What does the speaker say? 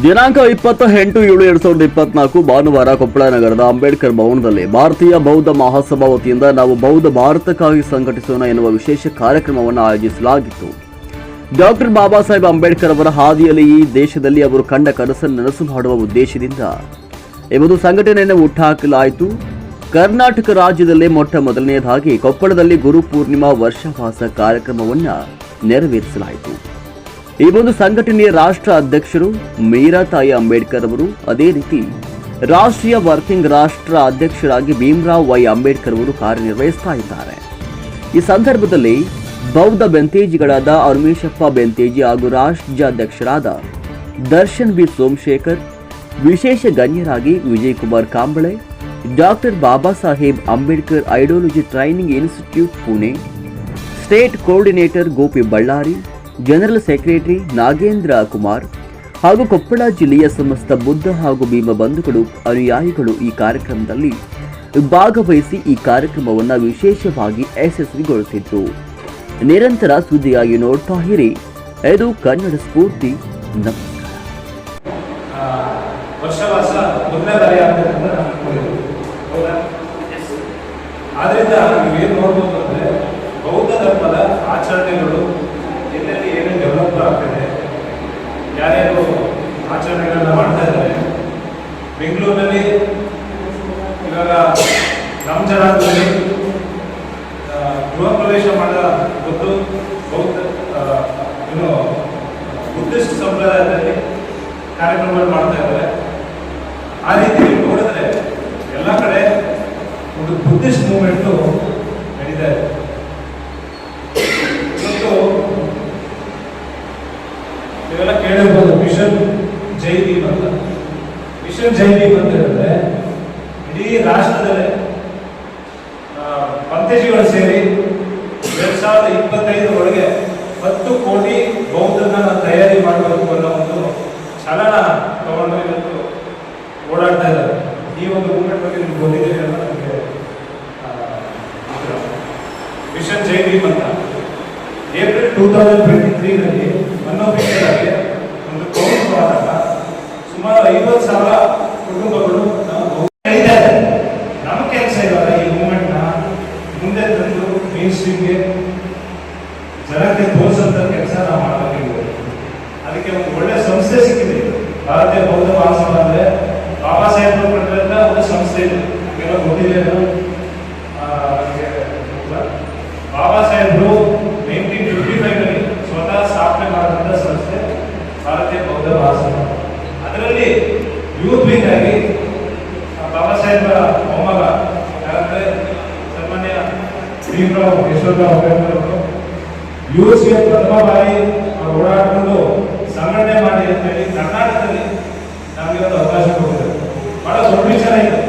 ದಿನಾಂಕ ಇಪ್ಪತ್ತ ಎಂಟು ಏಳು ಎರಡ್ ಸಾವಿರದ ಇಪ್ಪತ್ನಾಲ್ಕು ಭಾನುವಾರ ಕೊಪ್ಪಳ ನಗರದ ಅಂಬೇಡ್ಕರ್ ಭವನದಲ್ಲಿ ಭಾರತೀಯ ಬೌದ್ಧ ಮಹಾಸಭಾ ವತಿಯಿಂದ ನಾವು ಬೌದ್ಧ ಭಾರತಕ್ಕಾಗಿ ಸಂಘಟಿಸೋಣ ಎನ್ನುವ ವಿಶೇಷ ಕಾರ್ಯಕ್ರಮವನ್ನು ಆಯೋಜಿಸಲಾಗಿತ್ತು. ಡಾಕ್ಟರ್ ಬಾಬಾ ಸಾಹೇಬ್ ಅಂಬೇಡ್ಕರ್ ಅವರ ಹಾದಿಯಲ್ಲಿ ಈ ದೇಶದಲ್ಲಿ ಅವರು ಕಂಡ ಕನಸನ್ನು ನನಸು ಮಾಡುವ ಉದ್ದೇಶದಿಂದ ಎಂಬುದು ಸಂಘಟನೆಯನ್ನು ಹುಟ್ಟುಹಾಕಲಾಯಿತು. ಕರ್ನಾಟಕ ರಾಜ್ಯದಲ್ಲೇ ಮೊಟ್ಟ ಮೊದಲನೆಯದಾಗಿ ಕೊಪ್ಪಳದಲ್ಲಿ ಗುರು ಪೂರ್ಣಿಮಾ ವರ್ಷವಾಸ ಕಾರ್ಯಕ್ರಮವನ್ನು ನೆರವೇರಿಸಲಾಯಿತು. ಈ ಒಂದು ಸಂಘಟನೆಯ ರಾಷ್ಟ್ರ ಅಧ್ಯಕ್ಷರು ಮೀರಾತಾಯಿ ಅಂಬೇಡ್ಕರ್ ಅವರು, ಅದೇ ರೀತಿ ರಾಷ್ಟ್ರೀಯ ವರ್ಕಿಂಗ್ ರಾಷ್ಟ್ರ ಅಧ್ಯಕ್ಷರಾಗಿ ಭೀಮರಾವ್ ವೈ ಅಂಬೇಡ್ಕರ್ ಅವರು ಕಾರ್ಯನಿರ್ವಹಿಸ್ತಾ ಇದ್ದಾರೆ. ಈ ಸಂದರ್ಭದಲ್ಲಿ ಬೌದ್ಧ ಬೆಂತೇಜಿಗಳಾದ ಅರುಮೇಶಪ್ಪ ಬೆಂತೇಜಿ ಹಾಗೂ ರಾಜ್ಯಾಧ್ಯಕ್ಷರಾದ ದರ್ಶನ್ ಬಿ ಸೋಮಶೇಖರ್, ವಿಶೇಷ ಗಣ್ಯರಾಗಿ Vijay Kumar Kamble, doctor Baba Saheb Ambedkar ideology training institute Pune, state coordinator Gopi Ballari general secretary Nagendra Kumar ಹಾಗೂ ಕೊಪ್ಪಳ ಜಿಲ್ಲೆಯ ಸಮಸ್ತ ಬುದ್ಧ ಹಾಗೂ ಭೀಮ ಬಂಧುಗಳು, ಅನುಯಾಯಿಗಳು ಈ ಕಾರ್ಯಕ್ರಮದಲ್ಲಿ ಭಾಗವಹಿಸಿ ಈ ಕಾರ್ಯಕ್ರಮವನ್ನು ವಿಶೇಷವಾಗಿ ಯಶಸ್ವಿಗೊಳಿಸಿದ್ರು ನಿರಂತರ ಸುದ್ದಿಯಾಗಿ ನೋಡ್ತಾ ಇರಿ. ಇದು ಕನ್ನಡ ಸ್ಫೂರ್ತಿ. ನಮಸ್ಕಾರ. ಬೆಂಗಳೂರಿನಲ್ಲಿ ಇವಾಗ ನಮ್ಮ ಜನಾಂಗದಲ್ಲಿ ಗೃಹ ಪ್ರವೇಶ ಮಾಡಿದ ಒಂದು ಬೌದ್ಧ ಏನು, ಬುದ್ಧಿಸ್ಟ್ ಸಂಪ್ರದಾಯದಲ್ಲಿ ಕಾರ್ಯಕ್ರಮಗಳು ಮಾಡ್ತಾ ಇದ್ದಾರೆ. ಆ ರೀತಿ ನೋಡಿದ್ರೆ ಎಲ್ಲ ಕಡೆ ಒಂದು ಬುದ್ಧಿಸ್ಟ್ ಮೂಮೆಂಟು ನಡೀತಾ ಇದೆ. ಇವೆಲ್ಲ ಕೇಳಿರ್ಬೋದು ಮಿಷನ್ ಜೈ ಭೀಮ್ ಅಂತ. ಮಿಷನ್ ಭೀಮ್ ಅಂತ ಇಡೀ ರಾಷ್ಟ್ರದಲ್ಲೇ ಪಂಥಜಿಗಳು ಸೇರಿ ಎರಡ್ ಸಾವಿರದ ಇಪ್ಪತ್ತೈದು ಒಳಗೆ ಹತ್ತು ಕೋಟಿ ಬೌದ್ಧನ ತಯಾರಿ ಮಾಡಬೇಕು ಅನ್ನೋ ಒಂದು ಚಲನ ತಗೊಂಡು ಇವತ್ತು ಓಡಾಡ್ತಾ ಇದ್ದಾರೆ. ಈ ಒಂದು ಮೂಮೆಂಟ್ ಬಗ್ಗೆ ನಿಮ್ಗೆ ಗೊತ್ತಿದೆ ಅನ್ನೋ ನನಗೆ ಮಿಷನ್ ಜೈನಿ ಅಂತ ಏಪ್ರಿಲ್ ಟೂ ತೌಸಂಡ್ ಟ್ವೆಂಟಿ ತ್ರೀನಲ್ಲಿ ಅನ್ಅಫಿಷಿಯಲ್ ಆಗಿ ಒಂದು ಕೌಂಟ್ ಮಾಡಿದಾಗ ಸುಮಾರು ಐವತ್ತು ಸಾವಿರ ಕುಟುಂಬಗಳು ನಮ್ಮ ಕೆಲಸ ಇವಾಗ ಈ ಮೂಮೆಂಟ್ನ ಮುಂದೆ ತಂದು ಮೇನ್ ಸ್ಟ್ರೀಮ್ಗೆ ಜನಕ್ಕೆ ತೋರಿಸಂತ ಕೆಲಸ ನಾವು ಮಾಡಬೇಕು ಅದಕ್ಕೆ ಒಂದು ಒಳ್ಳೆ ಸಂಸ್ಥೆ ಸಿಕ್ಕಿದೆ ಭಾರತೀಯ ಬೌದ್ಧ ಮಹಾಸಭಾ ಅಂದ್ರೆ ಬಾಬಾ ಸಾಹೇಬ್ ಒಂದು ಸಂಸ್ಥೆ ಇದೆ. ನಿಮಗೆಲ್ಲ ಗೊತ್ತಿದೆ. ಬಾಬಾ ಸಾಹೇಬರು ನೈನ್ಟೀನ್ ಫಿಫ್ಟಿ ಫೈವ್ ಸ್ವತಃ ಸ್ಥಾಪನೆ ಮಾಡಿದಂತ ಸಂಸ್ಥೆ ಭಾರತೀಯ ಬೌದ್ಧ ಮಹಾಸಭಾ ಅದರಲ್ಲಿ ಯೂತ್ ವಿಂಗ್ ಆಗಿ ಬಾಬಾ ಸಾಹೇಬರ ಮೊಮ್ಮಗ ಯಾರಂದ್ರೆ ಸನ್ಮಾನ್ಯ ಭೀಮರಾವ್ ಯಶೋರಾವ್ ಅಂಬೇಡ್ಕರ್ ಅವರು ಯುಎಸ್ಗೆ ಪ್ರಥಮ ಬಾರಿ ಅವ್ರು ಓಡಾಡಿಕೊಂಡು ಸಂಘಟನೆ ಮಾಡಿ ಅಂತ ಹೇಳಿ ಕರ್ನಾಟಕದಲ್ಲಿ ನಮಗೆ ಒಂದು ಅವಕಾಶ ಕೊಟ್ಟಿದ್ದಾರೆ ಬಹಳ ದೊಡ್ಡ ವಿಚಾರ ಇದೆ.